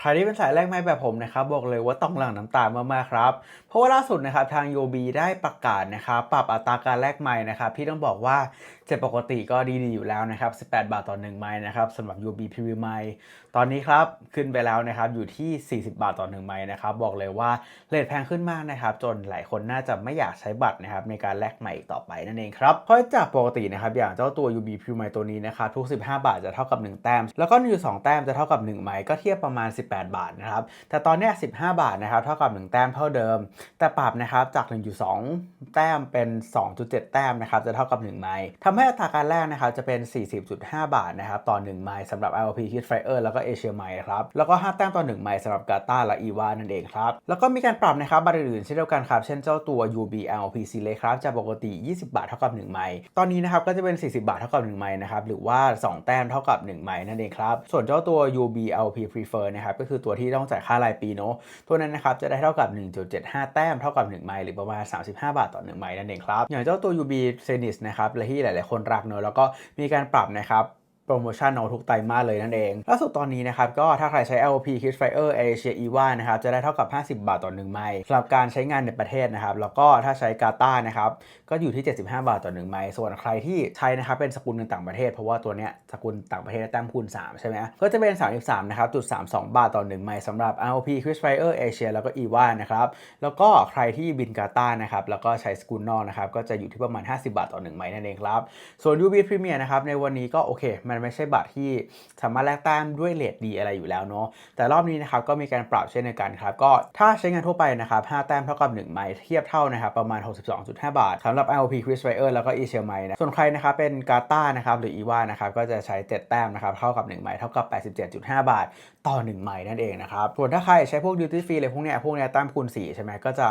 ใครที่เป็นสายแรกไม่แบบผมนะครับบอกเลยว่าต้องหลั่งน้ำตามากๆครับ เพราะว่าล่าสุดนะครับทาง UOB ได้ประกาศนะครับปรับอัตราการแลกไม้นะครับที่ต้องบอกว่า เจ็ปกติก็ดี ๆ อยู่แล้วนะครับ 18 บาทต่อ1ไม้นะครับสำหรับ UB Premium ไม้ตอนนี้ครับ ขึ้นไปแล้วนะครับ อยู่ที่ 40 บาทต่อ1ไม้นะครับ บอกเลยว่าเรทแพงขึ้นมากนะครับ จนหลายคนน่าจะไม่อยากใช้บัตรนะครับ ในการแลกใหม่อีกต่อไปนั่นเองครับ เพราะจากปกตินะครับ อย่างเจ้าตัว UB Premium ไม้ตัวนี้นะครับ ทุก 15 บาทจะเท่ากับ 1 แต้ม แล้วก็อยู่2แต้มจะเท่ากับ 1 ไม้ก็เทียบประมาณ 18 บาทนะครับ แต่ตอนนี้ 15 บาทนะครับ เท่ากับ 1 แต้มเท่าเดิม แต่ปรับนะครับ จาก 1.2 แต้มเป็น 2.7 แต้มนะครับ จะเท่ากับ 1 ไม้ทำให้อัตราการแรกนะครับจะเป็น 40.5 บาทนะครับต่อ 1 ไม้สำหรับ LP Kid Flyer แล้วก็เอเชียไม้ครับแล้วก็ 5 แต้มต่อ 1 ไม้สำหรับกาตาและอีวานั่นเองครับแล้วก็มีการปรับนะครับบัตรอื่นเช่นเดียวกันครับเช่นเจ้าตัว UB LP Select ครับจากปกติ 20 บาทเท่ากับ 1 ไม้ตอนนี้นะครับก็จะเป็น 40 บาทเท่ากับ 1 ไม้นะครับหรือว่า 2 แต้มเท่ากับ 1 ไม้นั่นเองครับส่วนเจ้าตัว UB LP Prefer นะครับก็คือตัวที่ต้องจ่ายค่ารายปีเนาะตัวนั้นนะครับจะได้เท่ากับ 1.75 แต้มเท่ากับ 1 ไม้หรือประมาณ 35 บาทต่อ 1 ไม้นั่นเองครับอย่างเจ้าตัว UB Senis นะครับและที่หลายๆคนรักเนอะแล้วก็มีการปรับนะครับ โปรโมชั่นเอาทุกไตรมาสเลยนั่นเอง ล่าสุดตอนนี้นะครับ ก็ถ้าใครใช้ LP Kids Fire Asia EVA นะครับ จะได้เท่ากับ 50 บาทต่อ1ไมล์สำหรับการใช้งานในประเทศนะครับ แล้วก็ถ้าใช้กาตานะครับ ก็อยู่ที่ 75 บาทต่อ1ไมล์ส่วนใครที่ใช้นะครับ เป็นสกุลเงินต่างประเทศ เพราะว่าตัวเนี้ยสกุลต่างประเทศแต้มคูณ 3 ใช่ไหมก็จะเป็น 33 นะครับจุด32 บาทต่อ1ไมล์สำหรับ LP Kids Fire Asia แล้วก็ EVA นะครับ แล้วก็ใครที่บินกาตานะครับ แล้วก็ใช้สกุลนอกนะครับ ก็จะอยู่ที่ประมาณ 50 บาทต่อ1ไมล์นั่นเองครับ ส่วน UB Premier นะครับในวันนี้ก็โอเคมันไม่ใช่บัตรที่สามารถแลกแต้มด้วยเลทดีอะไรอยู่แล้วเนาะแต่รอบนี้นะครับก็มีการปรับเช่นเดียวกันครับก็ถ้าใช้งานทั่วไปนะครับ5แต้มเท่ากับ1ไมล์เทียบเท่านะครับประมาณ 62.5 บาทสำหรับ LP Chris Fire แล้วก็ e s h i e l ไมล์นะส่วนใครนะครับเป็นกาตานะครับหรือ EVA นะครับก็จะใช้ 7 แต้มนะครับเท่ากับ1ไมล์เท่ากับ 87.5 บาท ต่อ 1ไมล์นั่นเองนะครับส่วนถ้าใครใช้พวก duty free เลยพวกเนี้ยพวกเนี้ยแต้มคูณ4ใช่ไหมก็จะ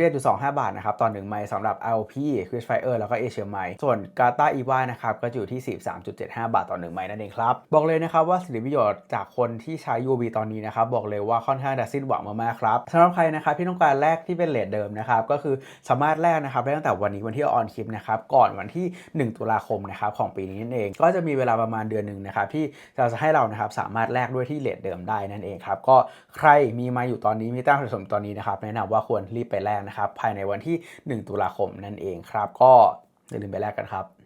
31.25 บาทนะครับต่อ1ไมล์สำหรับ LP Chris Fire แล้วก็ e s h i e l ไมล์ส่วนกาตา EVA นะครับก็จะอยู่ที่ 43.75 บาทต่อ1ไมล์นั่นเองครับ บอกเลยนะครับว่าสิทธิประโยชน์จากคนที่ใช้ UV ตอนนี้นะครับบอกเลยว่าค่อนข้างจะสิ้นหวังมากๆครับสำหรับใครนะครับที่ต้องการแลกที่เป็นเลทเดิมนะครับก็คือสามารถแลกนะครับได้ตั้งแต่วันนี้วันที่ออนคลิปนะครับก่อนวันที่ 1 ตุลาคมนะครับของปีนี้นั่นเอง ก็จะมีเวลาประมาณเดือนหนึ่งนะครับที่จะให้เรานะครับสามารถแลกด้วยที่เลทเดิมได้นั่นเองครับก็ใครมีมาอยู่ตอนนี้มีแต้มสะสมตอนนี้นะครับแนะนำว่าควรรีบไปแลกนะครับภายในวันที่ 1 ตุลาคมนั่นเองครับ ก็อย่าลืมไปแลกกันครับ